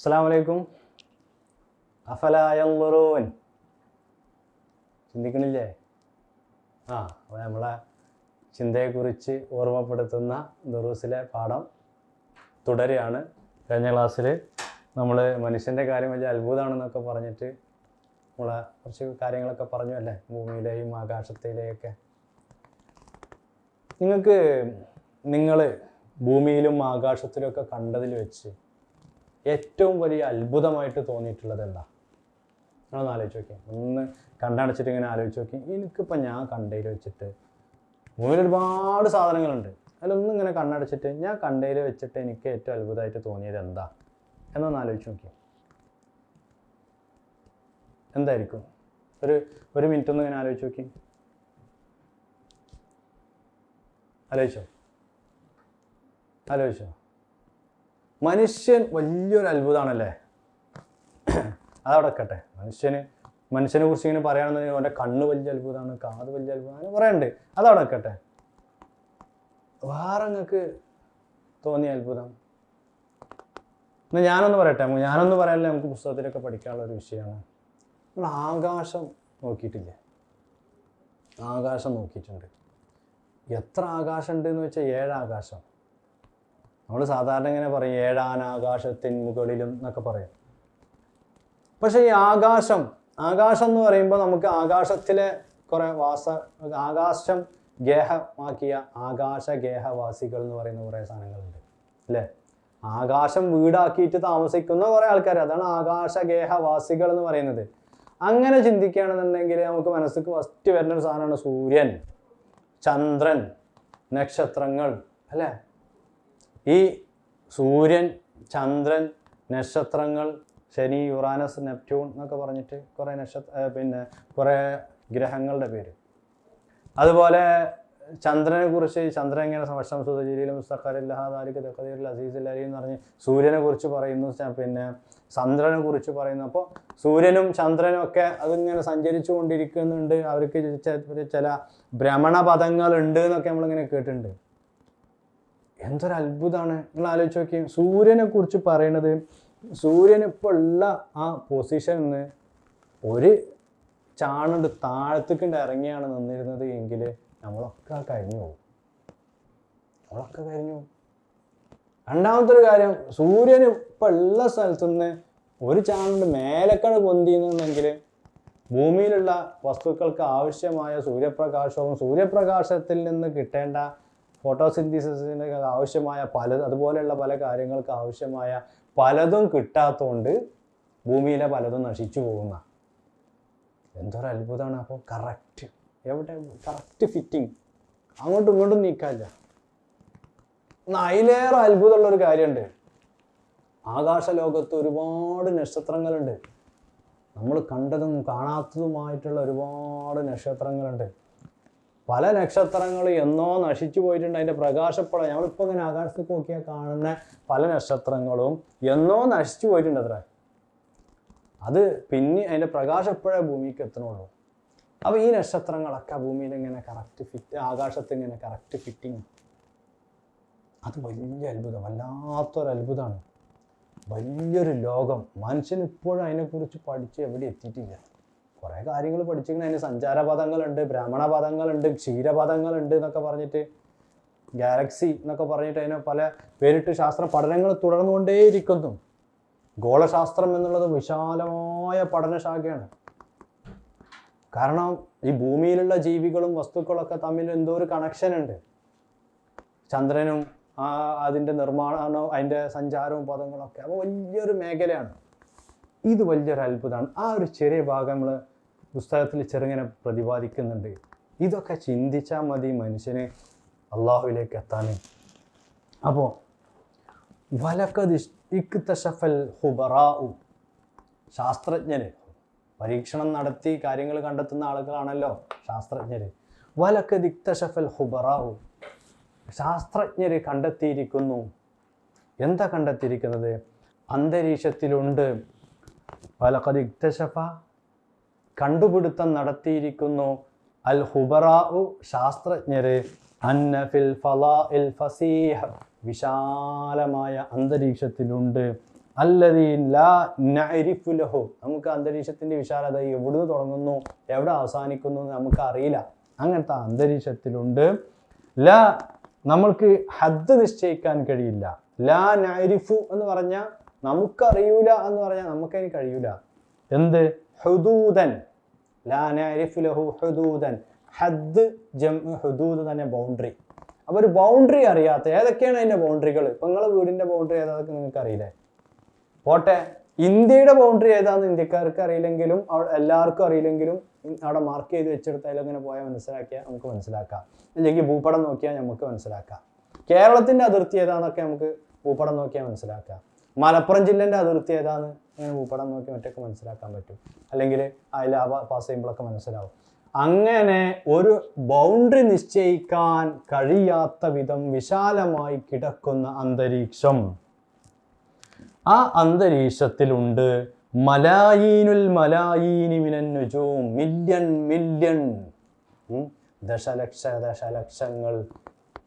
അസ്സാം വലൈക്കും അഫലായൻ ചിന്തിക്കണില്ലേ? ആ അപ്പോൾ നമ്മളെ ചിന്തയെക്കുറിച്ച് ഓർമ്മപ്പെടുത്തുന്ന ദുറൂസിലെ പാഠം തുടരുകയാണ്. കഴിഞ്ഞ ക്ലാസ്സിൽ നമ്മൾ മനുഷ്യന്റെ കാര്യം വലിയ അത്ഭുതമാണെന്നൊക്കെ പറഞ്ഞിട്ട് നമ്മളെ കുറച്ച് കാര്യങ്ങളൊക്കെ പറഞ്ഞു അല്ലേ? ഭൂമിയിലെയും ആകാശത്തിലെയൊക്കെ. നിങ്ങൾക്ക് നിങ്ങൾ ഭൂമിയിലും ആകാശത്തിലും ഒക്കെ കണ്ടതിൽ വെച്ച് ഏറ്റവും വലിയ അത്ഭുതമായിട്ട് തോന്നിയിട്ടുള്ളത് എന്താ? നിങ്ങളൊന്ന് ആലോചിച്ച് നോക്കി ഒന്ന് കണ്ണടച്ചിട്ട് ഇങ്ങനെ ആലോചിച്ച് നോക്കി. എനിക്കിപ്പോൾ ഞാൻ കണ്ടതിൽ വെച്ചിട്ട് ഭൂമിയിൽ ഒരുപാട് സാധനങ്ങളുണ്ട്. അതിലൊന്നും ഇങ്ങനെ കണ്ണടച്ചിട്ട് ഞാൻ കണ്ടതിൽ വെച്ചിട്ട് എനിക്ക് ഏറ്റവും അത്ഭുതമായിട്ട് തോന്നിയത് എന്താ? എന്നൊന്ന് ആലോചിച്ച് നോക്കി എന്തായിരിക്കും? ഒരു ഒരു മിനിറ്റ് ഒന്ന് ഇങ്ങനെ ആലോചിച്ച് നോക്കി. ആലോചിച്ചോ? ആലോചിച്ചോ? മനുഷ്യൻ വലിയൊരു അത്ഭുതമാണല്ലേ അതവിടെക്കട്ടെ. മനുഷ്യന് മനുഷ്യനെ കുറിച്ച് ഇങ്ങനെ പറയുകയാണെന്നുണ്ടെങ്കിൽ അവന്റെ കണ്ണ് വലിയ അത്ഭുതമാണ് കാത് വലിയ അത്ഭുതമാണ് അങ്ങനെ പറയണ്ട് അതവിടെ വെക്കട്ടെ വേറെ നിങ്ങൾക്ക് തോന്നിയ അത്ഭുതം? എന്നാൽ ഞാനൊന്ന് പറയട്ടെ. ഞാനൊന്ന് പറയാനല്ലേ നമുക്ക് പുസ്തകത്തിലൊക്കെ പഠിക്കാനുള്ള ഒരു വിഷയമാണ്. നമ്മൾ ആകാശം നോക്കിയിട്ടില്ലേ? ആകാശം നോക്കിയിട്ടുണ്ട്. എത്ര ആകാശം ഉണ്ട് എന്ന് വെച്ചാൽ ഏഴ് ആകാശം നമ്മൾ സാധാരണ ഇങ്ങനെ പറയും ഏഴാൻ ആകാശത്തിൻ മുകളിലും എന്നൊക്കെ പറയും. പക്ഷേ ഈ ആകാശം ആകാശം എന്ന് പറയുമ്പോൾ നമുക്ക് ആകാശത്തിലെ കുറേ വാസ ആകാശം ഗേഹമാക്കിയ ആകാശ ഗേഹവാസികൾ എന്ന് പറയുന്ന കുറേ സാധനങ്ങളുണ്ട് അല്ലേ? ആകാശം വീടാക്കിയിട്ട് താമസിക്കുന്ന കുറേ ആൾക്കാർ അതാണ് ആകാശ ഗേഹവാസികൾ എന്ന് പറയുന്നത്. അങ്ങനെ ചിന്തിക്കുകയാണെന്നുണ്ടെങ്കിൽ നമുക്ക് മനസ്സിക്ക് ഫസ്റ്റ് വരുന്ന ഒരു സാധനമാണ് സൂര്യൻ ചന്ദ്രൻ നക്ഷത്രങ്ങൾ അല്ലേ? ഈ സൂര്യൻ ചന്ദ്രൻ നക്ഷത്രങ്ങൾ ശനി യുറാനസ് നെപ്റ്റ്യൂൺ എന്നൊക്കെ പറഞ്ഞിട്ട് കുറേ നക്ഷത്ര പിന്നെ കുറേ ഗ്രഹങ്ങളുടെ പേര്. അതുപോലെ ചന്ദ്രനെ കുറിച്ച് ചന്ദ്രൻ ഇങ്ങനെ വർഷം സുതജീലും മുസ്തഖറില്ലാഹാദാലിക്ക് തഖദീർ അസീസ് അലി എന്ന് പറഞ്ഞ് സൂര്യനെ കുറിച്ച് പറയുന്നു പിന്നെ ചന്ദ്രനെ കുറിച്ച് പറയുന്നു. അപ്പോൾ സൂര്യനും ചന്ദ്രനും ഒക്കെ അതിങ്ങനെ സഞ്ചരിച്ചു കൊണ്ടിരിക്കുന്നുണ്ട്. അവർക്ക് ചില ഭ്രമണപഥങ്ങളുണ്ട് എന്നൊക്കെ നമ്മളിങ്ങനെ കേട്ടിട്ടുണ്ട്. എന്തൊരു അത്ഭുതമാണ് നിങ്ങൾ ആലോചിച്ച് നോക്കി സൂര്യനെ കുറിച്ച് പറയണത് സൂര്യൻ ഇപ്പോൾ ഉള്ള ആ പൊസിഷനിൽ നിന്ന് ഒരു ചാണുണ്ട് താഴത്തേക്കുണ്ട് ഇറങ്ങിയാണ് നിന്നിരുന്നത് എങ്കിൽ നമ്മളൊക്കെ കഴിഞ്ഞു പോകും. നമ്മളൊക്കെ കഴിഞ്ഞു പോകും. രണ്ടാമത്തെ ഒരു കാര്യം സൂര്യൻ ഇപ്പം ഉള്ള സ്ഥലത്തു നിന്ന് ഒരു ചാണുണ്ട് മേലക്കാണ് പൊന്തിയെന്നുണ്ടെങ്കിൽ ഭൂമിയിലുള്ള വസ്തുക്കൾക്ക് ആവശ്യമായ സൂര്യപ്രകാശവും സൂര്യപ്രകാശത്തിൽ നിന്ന് കിട്ടേണ്ട ഫോട്ടോസിന്തസിന് ആവശ്യമായ പല അതുപോലെയുള്ള പല കാര്യങ്ങൾക്ക് ആവശ്യമായ പലതും കിട്ടാത്തതുകൊണ്ട് ഭൂമിയിലെ പലതും നശിച്ചു പോകുന്ന. എന്തൊരു അത്ഭുതമാണ് അപ്പോൾ കറക്റ്റ് എവിടെ? കറക്റ്റ് ഫിറ്റിംഗ് അങ്ങോട്ടും ഇങ്ങോട്ടും നീക്കാല്ല. അതിലേറെ അത്ഭുതമുള്ള ഒരു കാര്യമുണ്ട് ആകാശലോകത്ത് ഒരുപാട് നക്ഷത്രങ്ങളുണ്ട്. നമ്മൾ കണ്ടതും കാണാത്തതുമായിട്ടുള്ള ഒരുപാട് നക്ഷത്രങ്ങളുണ്ട്. പല നക്ഷത്രങ്ങളും എന്നോ നശിച്ചു പോയിട്ടുണ്ട്. അതിന്റെ പ്രകാശപ്പടം ഞങ്ങളിപ്പോൾ ഇങ്ങനെ ആകാശത്ത് നോക്കിയാൽ കാണുന്ന പല നക്ഷത്രങ്ങളും എന്നോ നശിച്ചു പോയിട്ടുണ്ട് അത്ര. അത് പിന്നെ അതിന്റെ പ്രകാശപ്പഴേ ഭൂമിക്ക് എത്തണുള്ളൂ. അപ്പോൾ ഈ നക്ഷത്രങ്ങളൊക്കെ ഭൂമിയിൽ ഇങ്ങനെ കറക്റ്റ് ഫിറ്റ് ആകാശത്ത് ഇങ്ങനെ കറക്റ്റ് ഫിറ്റിങ് അത് വലിയ അത്ഭുതം. വല്ലാത്തൊരു അത്ഭുതമാണ് വലിയൊരു ലോകം. മനുഷ്യൻ ഇപ്പോഴും അതിനെക്കുറിച്ച് പഠിച്ച് എവിടെ എത്തിയിട്ടില്ല. കുറേ കാര്യങ്ങൾ പഠിച്ചിരിക്കണം അതിന് സഞ്ചാരപഥങ്ങളുണ്ട് ഭ്രമണപഥങ്ങളുണ്ട് ക്ഷീരപഥങ്ങളുണ്ട് എന്നൊക്കെ പറഞ്ഞിട്ട് ഗാലക്സി എന്നൊക്കെ പറഞ്ഞിട്ട് അതിനെ പല പേരിട്ട് ശാസ്ത്ര പഠനങ്ങൾ തുടർന്നുകൊണ്ടേയിരിക്കുന്നു. ഗോളശാസ്ത്രം എന്നുള്ളത് വിശാലമായ പഠനശാഖയാണ്. കാരണം ഈ ഭൂമിയിലുള്ള ജീവികളും വസ്തുക്കളൊക്കെ തമ്മിൽ എന്തോ ഒരു കണക്ഷൻ ഉണ്ട്. ചന്ദ്രനും അതിന്റെ നിർമ്മാണവും അതിന്റെ സഞ്ചാരവും പദങ്ങളൊക്കെ അപ്പോൾ വലിയൊരു മേഖലയാണ്. ഇത് വലിയൊരു അത്ഭുതമാണ്. ആ ഒരു ചെറിയ ഭാഗം നമ്മൾ പുസ്തകത്തിൽ ചെറുങ്ങനെ പ്രതിപാദിക്കുന്നുണ്ട്. ഇതൊക്കെ ചിന്തിച്ചാൽ മതി മനുഷ്യന് അള്ളാഹുവിലേക്ക് എത്താൻ അപ്പോൾ ശാസ്ത്രജ്ഞർ പരീക്ഷണം നടത്തി കാര്യങ്ങൾ കണ്ടെത്തുന്ന ആളുകളാണല്ലോ ശാസ്ത്രജ്ഞർ വലക്ക ദിക്തഷഫൽ ഹുബറാഉ. ശാസ്ത്രജ്ഞർ കണ്ടെത്തിയിരിക്കുന്നു. എന്താ കണ്ടെത്തിയിരിക്കുന്നത്? അന്തരീക്ഷത്തിലുണ്ട്. വലക്കദിക്തഷഫ കണ്ടുപിടുത്തം നടത്തിയിരിക്കുന്നു. അൽ ഹുബറാഉ ശാസ്ത്രജ്ഞര് അന്ന ഫിൽ ഫലാഇൽ ഫസീഹ് വിശാലമായ അന്തരീക്ഷത്തിലുണ്ട്. അല്ലദീൻ ലാ നഅരിഫു ലഹു. നമുക്ക് അന്തരീക്ഷത്തിന്റെ വിശാലത എവിടുന്ന് തുടങ്ങുന്നു? എവിടെ അവസാനിക്കുന്നു എന്ന് നമുക്ക് അറിയില്ല. അങ്ങനത്തെ അന്തരീക്ഷത്തിലുണ്ട്. ല നമ്മൾക്ക് ഹദ് നിശ്ചയിക്കാൻ കഴിയില്ല. ലാ നഅരിഫു എന്ന് പറഞ്ഞാൽ നമുക്കറിയൂല എന്ന് പറഞ്ഞാൽ നമുക്കതിന് കഴിയൂല. എന്ത്? ഹുദൂദൻ. ലഹു ഹുദൂദൻ. ഹദ് ഹുദൂദ് തന്നെ ബൗണ്ടറി അപ്പോൾ ഒരു ബൗണ്ടറി അറിയാത്ത ഏതൊക്കെയാണ് അതിന്റെ ബൗണ്ടറികൾ ഇപ്പം നിങ്ങളെ വീടിന്റെ ബൗണ്ടറി ഏതാതൊക്കെ നിങ്ങൾക്ക് അറിയില്ലേ? പോട്ടെ. ഇന്ത്യയുടെ ബൗണ്ടറി ഏതാന്ന് ഇന്ത്യക്കാർക്ക് അറിയില്ലെങ്കിലും എല്ലാവർക്കും അറിയില്ലെങ്കിലും അവിടെ മാർക്ക് ചെയ്ത് വെച്ചെടുത്താലും അങ്ങനെ പോയാൽ മനസ്സിലാക്കിയാൽ നമുക്ക് മനസ്സിലാക്കാം. അല്ലെങ്കിൽ ഭൂപടം നോക്കിയാൽ നമുക്ക് മനസ്സിലാക്കാം. കേരളത്തിന്റെ അതിർത്തി ഏതാന്നൊക്കെ നമുക്ക് ഭൂപടം നോക്കിയാൽ മനസ്സിലാക്കാം. മലപ്പുറം ജില്ലേന്റെ അതിർത്തി ഏതാന്ന്? അങ്ങനെ ഭൂപടം നോക്കി മറ്റൊക്കെ മനസ്സിലാക്കാൻ പറ്റും. അല്ലെങ്കിൽ അതിൽ പാസ് ചെയ്യുമ്പോഴൊക്കെ മനസ്സിലാവും. അങ്ങനെ ഒരു ബൗണ്ടറി നിശ്ചയിക്കാൻ കഴിയാത്ത വിധം വിശാലമായി കിടക്കുന്ന അന്തരീക്ഷം. ആ അന്തരീക്ഷത്തിലുണ്ട് മലായീനുൽ മലായീനി മിനൻ നുജൂം. മില്യൺ മില്യൺ ദശലക്ഷ ദശലക്ഷങ്ങൾ.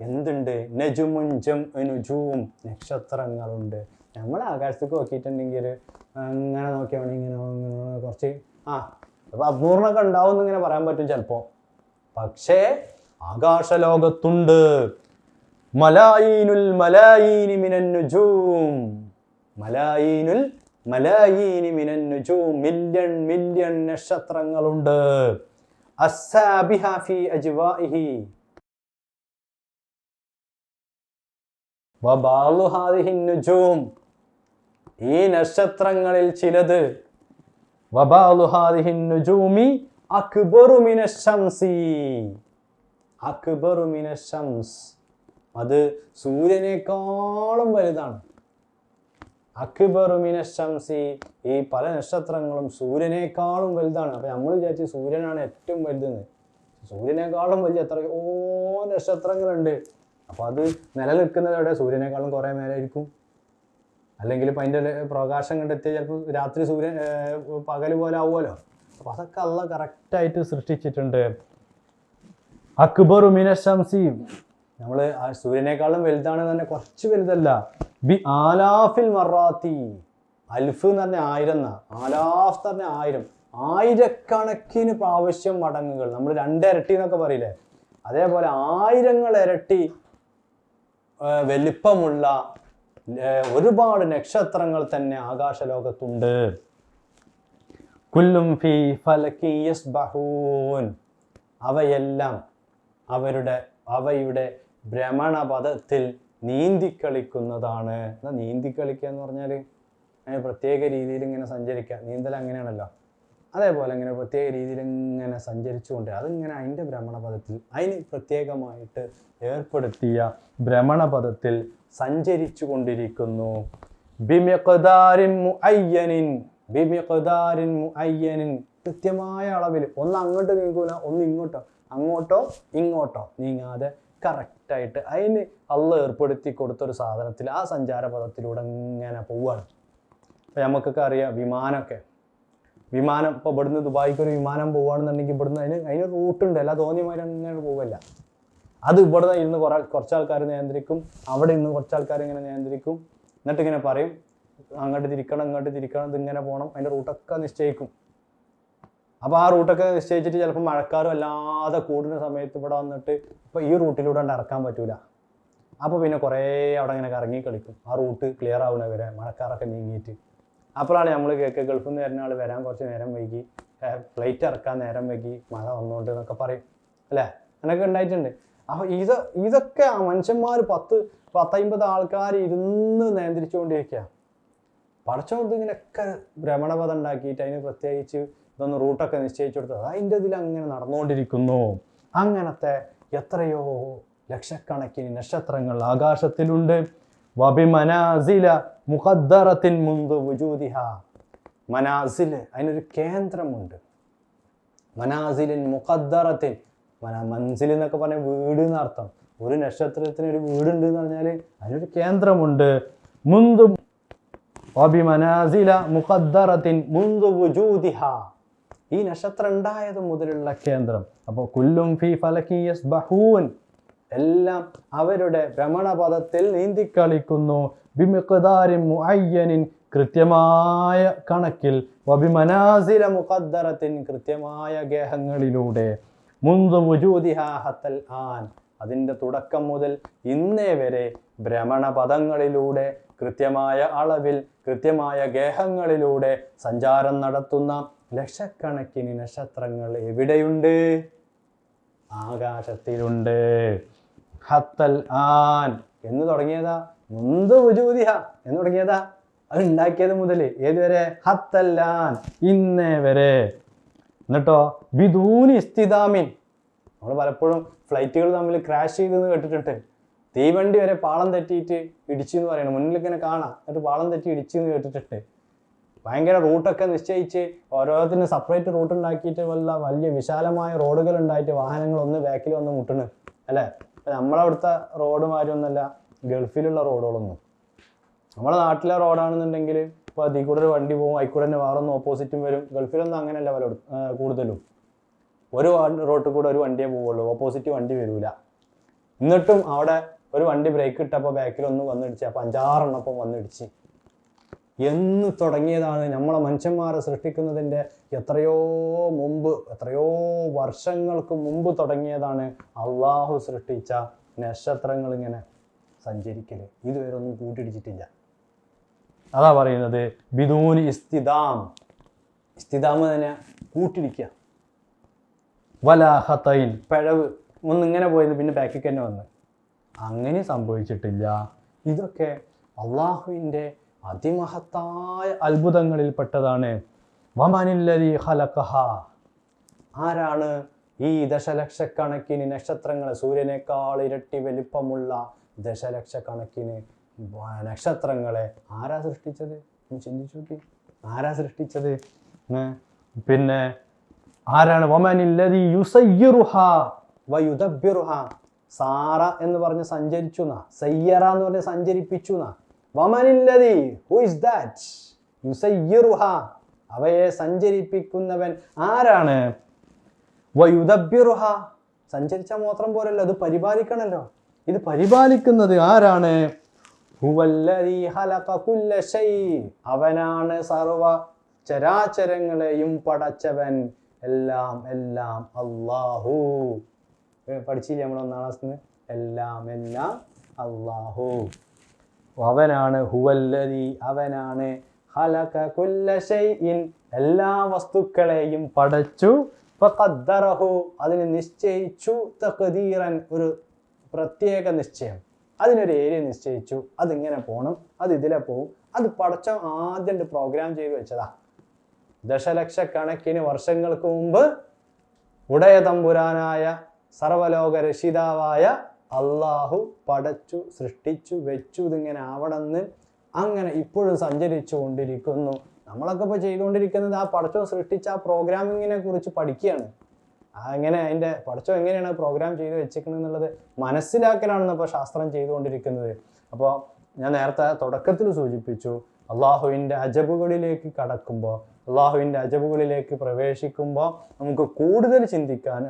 എന്തുണ്ട്? നജുമുഞ്ചും നുജൂം. നക്ഷത്രങ്ങളുണ്ട്. നമ്മൾ ആകാശത്തേക്ക് നോക്കിയിട്ടുണ്ടെങ്കിൽ അങ്ങനെ നോക്കിയാൽ ഇങ്ങനെ കുറച്ച് ആ അപ്പോൾ അപൂർണൊക്കെ ഉണ്ടാവും ഇങ്ങനെ പറയാൻ പറ്റും ചിലപ്പോൾ പക്ഷേ ആകാശലോകത്തുണ്ട്. മലായീനുൽ മലായീനി മിനന്നുജൂം നുജൂം. മലായീനുൽ മലായീനി മിനന്നുജൂം നുജൂം. Million million നക്ഷത്രങ്ങളുണ്ട്. അസ്സാബിഹ ഫി അജ്വാഇഹി. വബാലു ഹാദിഹിൻ ഈ നക്ഷത്രങ്ങളിൽ ചിലത്. അത് സൂര്യനേക്കാളും വലുതാണ്. അക്ബറു മിനശംസി ഈ പല നക്ഷത്രങ്ങളും സൂര്യനേക്കാളും വലുതാണ്. അപ്പൊ നമ്മൾ വിചാരിച്ചു സൂര്യനാണ് ഏറ്റവും വലുതെന്ന്. സൂര്യനേക്കാളും വലിയ ഓ നക്ഷത്രങ്ങളുണ്ട്. അപ്പൊ അത് നിലനിൽക്കുന്നത് എവിടെ സൂര്യനേക്കാളും കുറെ മേലായിരിക്കും. അല്ലെങ്കിൽ ഇപ്പം അതിന്റെ പ്രകാശം കണ്ടെത്തി ചിലപ്പോൾ രാത്രി സൂര്യൻ പകൽ പോലെ ആവുമല്ലോ. അപ്പം അതൊക്കെ അല്ല കറക്റ്റായിട്ട് സൃഷ്ടിച്ചിട്ടുണ്ട്. അക്ബറു മിനശംസി നമ്മൾ സൂര്യനേക്കാളും വലുതാണ് തന്നെ കുറച്ച് വലുതല്ല. ബി ആലാഫിൽ മറാത്തി. അൽഫ് എന്ന് പറഞ്ഞ ആയിരം എന്നാ. ആലാഫ് എന്ന് പറഞ്ഞ ആയിരം. ആയിരക്കണക്കിന് പ്രാവശ്യം മടങ്ങുകൾ. നമ്മൾ രണ്ടിരട്ടി എന്നൊക്കെ പറയില്ലേ? അതേപോലെ ആയിരങ്ങൾ ഇരട്ടി വലിപ്പമുള്ള ഒരുപാട് നക്ഷത്രങ്ങൾ തന്നെ ആകാശലോകത്തുണ്ട്. കുല്ലും യസ്ബഹൂൻ. അവയെല്ലാം അവരുടെ അവയുടെ ഭ്രമണപഥത്തിൽ നീന്തിക്കളിക്കുന്നതാണ്. നീന്തിക്കളിക്കുക എന്ന് പറഞ്ഞാൽ പ്രത്യേക രീതിയിൽ ഇങ്ങനെ സഞ്ചരിക്കുക. നീന്തൽ അങ്ങനെയാണല്ലോ. അതേപോലെ ഇങ്ങനെ പ്രത്യേക രീതിയിൽ ഇങ്ങനെ സഞ്ചരിച്ചുകൊണ്ട് അതിങ്ങനെ അതിന്റെ ഭ്രമണപഥത്തിൽ അതിന് പ്രത്യേകമായിട്ട് ഏർപ്പെടുത്തിയ ഭ്രമണപഥത്തിൽ സഞ്ചരിച്ചു കൊണ്ടിരിക്കുന്നു കൃത്യമായ അളവിൽ ഒന്ന് അങ്ങോട്ട് നീങ്ങൂല ഒന്ന് ഇങ്ങോട്ടോ അങ്ങോട്ടോ ഇങ്ങോട്ടോ നീങ്ങാതെ കറക്റ്റായിട്ട് അതിന് അള്ള ഏർപ്പെടുത്തി കൊടുത്തൊരു സാധനത്തിൽ ആ സഞ്ചാരപഥത്തിലൂടെ ഇങ്ങനെ പോവുകയാണ് അപ്പം നമുക്കൊക്കെ അറിയാം വിമാനമൊക്കെ വിമാനം ഇപ്പോൾ ഇവിടുന്ന് ദുബായിക്ക് ഒരു വിമാനം പോവുകയാണെന്നുണ്ടെങ്കിൽ ഇവിടുന്ന് അതിന് അതിന് റൂട്ടുണ്ട്. അല്ല തോന്നിയമാതിരി അങ്ങനെ പോവല്ല. അത് ഇവിടുന്ന് ഇരുന്ന് കുറേ കുറച്ച് ആൾക്കാർ നിയന്ത്രിക്കും. അവിടെ ഇന്ന് കുറച്ച് ആൾക്കാർ ഇങ്ങനെ നിയന്ത്രിക്കും. എന്നിട്ട് ഇങ്ങനെ പറയും അങ്ങോട്ട് തിരിക്കണം ഇങ്ങോട്ട് തിരിക്കണം ഇതിങ്ങനെ പോകണം അതിന്റെ റൂട്ടൊക്കെ നിശ്ചയിക്കും. അപ്പോൾ ആ റൂട്ടൊക്കെ നിശ്ചയിച്ചിട്ട് ചിലപ്പോൾ മഴക്കാരും അല്ലാതെ കൂടുന്ന സമയത്ത് ഇവിടെ വന്നിട്ട് ഇപ്പോൾ ഈ റൂട്ടിലൂടെ ഇറക്കാൻ പറ്റൂല. അപ്പോൾ പിന്നെ കുറേ അവിടെ ഇങ്ങനെ കറങ്ങി കളിക്കും. ആ റൂട്ട് ക്ലിയർ ആവുന്ന വരെ മഴക്കാറൊക്കെ നീങ്ങിയിട്ട്. അപ്പോഴാണ് നമ്മൾ കേൾക്കുക ഗൾഫിൽ നിന്ന് വരുന്ന ആൾ വരാൻ കുറച്ച് നേരം വൈകി. ഫ്ലൈറ്റ് ഇറക്കാൻ നേരം വൈകി. മഴ വന്നുകൊണ്ട് എന്നൊക്കെ പറയും. അല്ലേ? അങ്ങനെയൊക്കെ ഉണ്ടായിട്ടുണ്ട്. അപ്പോൾ ഇത് ഇതൊക്കെ ആ മനുഷ്യന്മാർ പത്ത് പത്തമ്പത് ആൾക്കാർ ഇരുന്ന് നിയന്ത്രിച്ചുകൊണ്ടിരിക്കുക പഠിച്ചുകൊണ്ട് ഇങ്ങനെയൊക്കെ ഭ്രമണപഥം ഉണ്ടാക്കിയിട്ട് അതിന് പ്രത്യേകിച്ച് ഇതൊന്ന് റൂട്ടൊക്കെ നിശ്ചയിച്ചു കൊടുത്തത് അതിന്റെ ഇതിൽ അങ്ങനെ നടന്നുകൊണ്ടിരിക്കുന്നു. അങ്ങനത്തെ എത്രയോ ലക്ഷക്കണക്കിന് നക്ഷത്രങ്ങൾ ആകാശത്തിലുണ്ട്. വബിമനാസില മുഖദ്ദറത്തിൻ മുന്ത് വുജൂദിഹ മനാസിൽ അതിനൊരു കേന്ദ്രമുണ്ട്. മനാസിലിൻ മുഖദ്ദറത്തിൻ മന മൻസിൽ എന്നൊക്കെ പറഞ്ഞ വീട് എന്നർത്ഥം. ഒരു നക്ഷത്രത്തിന് ഒരു വീടുണ്ട് എന്ന് പറഞ്ഞാൽ അതിനൊരു കേന്ദ്രമുണ്ട്. മുന്ത് വബിമനാസില മുഖദ്ദറത്തിൻ മുന്ത് വുജൂദിഹ. ഈ നക്ഷത്രം ഉണ്ടായത് മുതലുള്ള കേന്ദ്രം. അപ്പോൾ കുല്ലും ഫി ഫലക്കി യസ്ബഹൂൻ. എല്ലാം അവരുടെ ഭ്രമണപഥത്തിൽ നീന്തിക്കളിക്കുന്നു. മുഅയ്യനിൻ കൃത്യമായ കണക്കിൽ വബിമനാസില മുഖദ്ദറത്തിൻ കൃത്യമായ ഗേഹങ്ങളിലൂടെ. മുന്തു ആൻ. അതിന്റെ തുടക്കം മുതൽ ഇന്നേ വരെ ഭ്രമണപഥങ്ങളിലൂടെ കൃത്യമായ അളവിൽ കൃത്യമായ ഗേഹങ്ങളിലൂടെ സഞ്ചാരം നടത്തുന്ന ലക്ഷക്കണക്കിന് നക്ഷത്രങ്ങൾ എവിടെയുണ്ട്? ആകാശത്തിലുണ്ട്. ഹത്തൽ ആൻ എന്ന് തുടങ്ങിയതാ. മുന്ത് ഉജൂതിഹ എന്ന് തുടങ്ങിയതാ. അത് ഉണ്ടാക്കിയത് മുതൽ ഏതുവരെ ഹത്തൽ ആൻ. ഇന്നേ വരെ. എന്നിട്ടോ? ബിദൂനി ഇസ്തിദാമിൻ. നമ്മൾ പലപ്പോഴും ഫ്ലൈറ്റുകൾ തമ്മിൽ ക്രാഷ് ചെയ്തെന്ന് കേട്ടിട്ടുണ്ട്. തീവണ്ടി വരെ പാളം തെറ്റിയിട്ട് ഇടിച്ചു എന്ന് പറയണം. മുന്നിൽ ഇങ്ങനെ കാണാം. എന്നിട്ട് പാളം തെറ്റി ഇടിച്ചു എന്ന് കേട്ടിട്ടുണ്ട്. ഭയങ്കര റൂട്ടൊക്കെ നിശ്ചയിച്ച് ഓരോരുത്തരും സെപ്പറേറ്റ് റൂട്ട് ഉണ്ടാക്കിയിട്ട് വല്ല വലിയ വിശാലമായ റോഡുകൾ ഉണ്ടായിട്ട് വാഹനങ്ങൾ ഒന്ന് ബാക്കിൽ വന്ന് മുട്ടണ്. അല്ലേ? നമ്മളവിടുത്തെ റോഡ് മാതിരിയൊന്നുമല്ല. ഗൾഫിലുള്ള റോഡുകളൊന്നും. നമ്മളെ നാട്ടിലെ റോഡാണെന്നുണ്ടെങ്കിൽ ഇപ്പോൾ അതിൽ കൂടെ ഒരു വണ്ടി പോകും അതിൽ തന്നെ വേറൊന്ന് ഓപ്പോസിറ്റും വരും. ഗൾഫിലൊന്നും അങ്ങനെയല്ല പല കൂടുതലും. ഒരു റോട്ടിൽ കൂടെ ഒരു വണ്ടിയേ പോവുള്ളൂ. ഓപ്പോസിറ്റ് വണ്ടി വരില്ല എന്നിട്ടും അവിടെ ഒരു വണ്ടി ബ്രേക്ക് ഇട്ടപ്പോൾ ബാക്കിൽ ഒന്ന് വന്നിടിച്ച് അപ്പോൾ അഞ്ചാറെണ്ണപ്പം വന്നിടിച്ച്. എന്ന് തുടങ്ങിയതാണ് നമ്മളെ മനുഷ്യന്മാരെ സൃഷ്ടിക്കുന്നതിന്റെ എത്രയോ മുമ്പ് എത്രയോ വർഷങ്ങൾക്ക് മുമ്പ് തുടങ്ങിയതാണ് അള്ളാഹു സൃഷ്ടിച്ച നക്ഷത്രങ്ങൾ ഇങ്ങനെ സഞ്ചരിക്കൽ ഇതുവരെ ഒന്നും കൂട്ടിടിച്ചിട്ടില്ല അതാ പറയുന്നത് ബിദൂനി ഇസ്തിദാം. ഇസ്തിദാം തന്നെ കൂട്ടിടിക്കുക വലാഹത്തൈൻ പിഴവ്. ഒന്നിങ്ങനെ പോയത് പിന്നെ ബാക്കിൽ തന്നെ വന്ന്. അങ്ങനെ സംഭവിച്ചിട്ടില്ല. ഇതൊക്കെ അള്ളാഹുവിന്റെ അതിമഹത്തായ അത്ഭുതങ്ങളിൽപ്പെട്ടതാണ്. വമനില്ലരി ഹലക്കഹ ആരാണ് ഈ ദശലക്ഷക്കണക്കിന് നക്ഷത്രങ്ങളെ സൂര്യനേക്കാൾ ഇരട്ടി വലിപ്പമുള്ള ദശലക്ഷക്കണക്കിന് നക്ഷത്രങ്ങളെ ആരാ സൃഷ്ടിച്ചത്? ചിന്തിച്ചു നോക്കി. ആരാ സൃഷ്ടിച്ചത്? പിന്നെ ആരാണ്? വമനില്ലതി യുസയ്യിറുഹ. വയുദബ്ബിറുഹ. സാറ എന്ന് പറഞ്ഞ് സഞ്ചരിച്ചു സയ്യറ എന്ന് പറഞ്ഞ് സഞ്ചരിപ്പിച്ചു വമനില്ലതി ഹു ഇസ് ദാറ്റ് യുസയ്യറുഹ അവയെ സഞ്ചരിപ്പിക്കുന്നവൻ ആരാണ്? വയുദബ്യുറുഹ സഞ്ചരിച്ച മാത്രം പോരല്ലോ അത് പരിപാലിക്കണല്ലോ. ഇത് പരിപാലിക്കുന്നത് ആരാണ്? അവനാണ് സർവ ചരാചരങ്ങളെയും പടച്ചവൻ. എല്ലാം എല്ലാം അള്ളാഹു പഠിച്ചില്ലേ നമ്മൾ ഒന്നാം ക്ലാസ്സിന് എല്ലാം എല്ലാം അല്ലാഹു. അവനാണ് ഹുവല്ലതി അവനാണ് ഹലക കുല്ലശൈൻ എല്ലാ വസ്തുക്കളെയും പടച്ചു ഫഖദ്ദറഹു അതിനെ നിശ്ചയിച്ചു തഖദീറൻ ഒരു പ്രത്യേക നിശ്ചയം. അതിനൊരു ഏരിയ നിശ്ചയിച്ചു അതിങ്ങനെ പോകണം അത് ഇതിലെ പോവും. അത് പടച്ച ആദ്യം പ്രോഗ്രാം ചെയ്ത് വെച്ചതാ. ദശലക്ഷക്കണക്കിന് വർഷങ്ങൾക്ക് മുമ്പ് ഉടയ തമ്പുരാനായ സർവലോക രക്ഷിതാവായ അള്ളാഹു പടച്ചു സൃഷ്ടിച്ചു വെച്ചു ഇതിങ്ങനെ ആവണമെന്ന് അങ്ങനെ ഇപ്പോഴും സഞ്ചരിച്ചു കൊണ്ടിരിക്കുന്നു നമ്മളൊക്കെ ഇപ്പോൾ ചെയ്തുകൊണ്ടിരിക്കുന്നത് ആ പടച്ചോ സൃഷ്ടിച്ച ആ പ്രോഗ്രാമിങ്ങിനെ കുറിച്ച് പഠിക്കുകയാണ്. അങ്ങനെ അതിന്റെ പടച്ചോ എങ്ങനെയാണ് പ്രോഗ്രാം ചെയ്ത് വെച്ചിരിക്കുന്നത് എന്നുള്ളത് മനസ്സിലാക്കലാണ് ഇപ്പോൾ ശാസ്ത്രം ചെയ്തുകൊണ്ടിരിക്കുന്നത്. അപ്പോൾ ഞാൻ നേരത്തെ തുടക്കത്തിൽ സൂചിപ്പിച്ചു അള്ളാഹുവിന്റെ അജബുകളിലേക്ക് കടക്കുമ്പോൾ അള്ളാഹുവിന്റെ അജബുകളിലേക്ക് പ്രവേശിക്കുമ്പോൾ നമുക്ക് കൂടുതൽ ചിന്തിക്കാൻ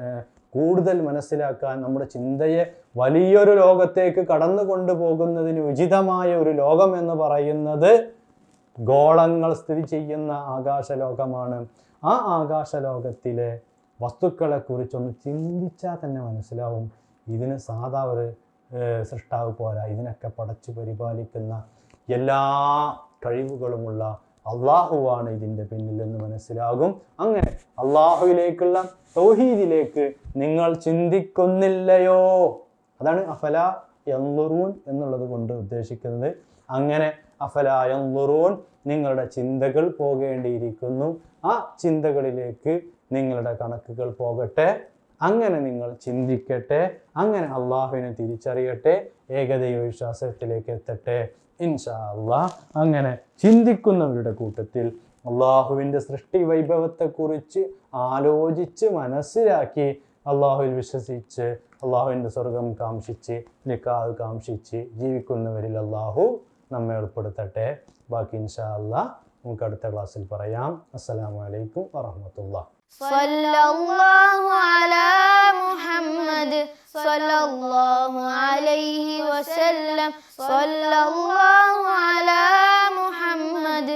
കൂടുതൽ മനസ്സിലാക്കാൻ നമ്മുടെ ചിന്തയെ വലിയൊരു ലോകത്തേക്ക് കടന്നു കൊണ്ടുപോകുന്നതിന് ഉചിതമായ ഒരു ലോകം എന്ന് പറയുന്നത് ഗോളങ്ങൾ സ്ഥിതി ചെയ്യുന്ന ആകാശലോകമാണ്. ആ ആകാശലോകത്തിലെ വസ്തുക്കളെ കുറിച്ചൊന്ന് ചിന്തിച്ചാൽ തന്നെ മനസ്സിലാവും. ഇതിന് സാധാ ഒരു സൃഷ്ടാവ് പോരാ. ഇതിനൊക്കെ പടച്ചു പരിപാലിക്കുന്ന എല്ലാ കഴിവുകളുമുള്ള അള്ളാഹുവാണ് ഇതിന്റെ പിന്നിലെന്ന് മനസ്സിലാകും. അങ്ങനെ അള്ളാഹുവിലേക്കുള്ള തൗഹീദിലേക്ക് നിങ്ങൾ ചിന്തിക്കുന്നില്ലയോ? അതാണ് അഫല യന്ലുറൂൻ എന്നുള്ളത് കൊണ്ട് ഉദ്ദേശിക്കുന്നത്. അങ്ങനെ അഫല യന്ലുറൂൻ നിങ്ങളുടെ ചിന്തകൾ പോകേണ്ടിയിരിക്കുന്നു. ആ ചിന്തകളിലേക്ക് നിങ്ങളുടെ കണക്കുകൾ പോകട്ടെ. അങ്ങനെ നിങ്ങൾ ചിന്തിക്കട്ടെ. അങ്ങനെ അള്ളാഹുവിനെ തിരിച്ചറിയട്ടെ. ഏകദൈവ വിശ്വാസത്തിലേക്ക് എത്തട്ടെ. ഇൻഷാ അള്ളാഹ് അങ്ങനെ ചിന്തിക്കുന്നവരുടെ കൂട്ടത്തിൽ അള്ളാഹുവിന്റെ സൃഷ്ടി വൈഭവത്തെക്കുറിച്ച് ആലോചിച്ച് മനസ്സിലാക്കി അള്ളാഹുവിൽ വിശ്വസിച്ച് അള്ളാഹുവിന്റെ സ്വർഗം കാംക്ഷിച്ച് നിക്കാഹ് കാംക്ഷിച്ച് ജീവിക്കുന്നവരിൽ അള്ളാഹു നമ്മെ ഉൾപ്പെടുത്തട്ടെ. ബാക്കി ഇൻഷാ അള്ളാഹ് നമുക്ക് അടുത്ത ക്ലാസ്സിൽ പറയാം. അസ്സലാമു അലൈക്കും വറഹമത്തുള്ള സല്ലല്ലാഹു അലാ മുഹമ്മദ് സല്ലല്ലാഹു അലൈഹി വസല്ലം. സല്ലല്ലാഹു അലാ മുഹമ്മദ്